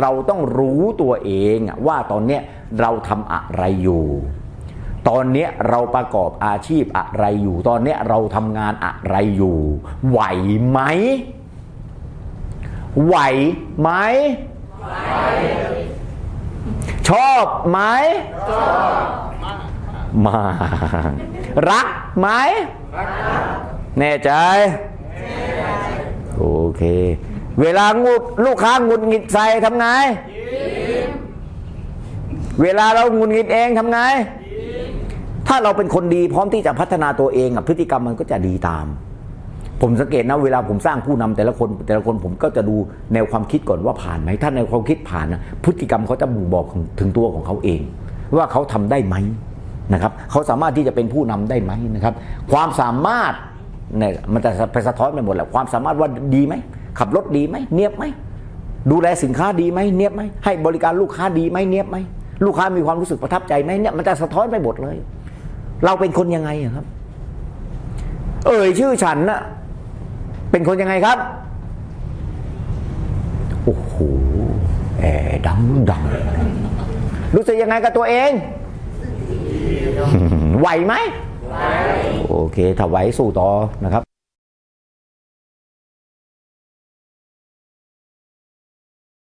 เราต้องรู้ตัวเองว่าตอนเนี้ยเราทำอะไรอยู่ ตอนเนี้ยเราประกอบอาชีพอะไรอยู่ ตอนเนี้ยเราทำงานอะไรอยู่ ไหวไหม ไหวไหม ชอบไหมชอบมากรักไหมรักแน่ใจ โอเค เวลางูลูกค้างุดหงิดใส่ทำไง เวลาเราหงุดหงิดเองทำไง ถ้าเราเป็นคนดีพร้อมที่จะพัฒนาตัวเองอะพฤติกรรมมันก็จะดีตาม ผมสังเกตนะเวลาผมสร้างผู้นำแต่ละคน แต่ละคนผมก็จะดูแนวความคิดก่อนว่าผ่านไหมถ้าแนวความคิดผ่านนะพฤติกรรมเขาจะบ่งบอกถึงตัวของเขาเอง ว่าเขาทำได้ไหมนะครับเขาสามารถที่จะเป็นผู้นำได้ไหมนะครับ ความสามารถเนี่ยมันจะไปสะท้อนไปหมดแหละความสามารถว่าดีไหม ขับรถดีไหมเนียบไหมดูแลสินค้าดีไหมเนียบไหมให้บริการลูกค้าดีไหมเนียบไหมลูกค้ามีความรู้สึกประทับใจไหมเนี่ยมันจะสะท้อนไปหมดเลย เราเป็นคนยังไงอะครับ เอ่ยชื่อฉันน่ะเป็นคนยังไงครับโอ้โหแอร์ดังดังรู้สึกยังไงกับตัวเองไหวไหมไหวโอเคถ้าไหวสู้ต่อนะครับ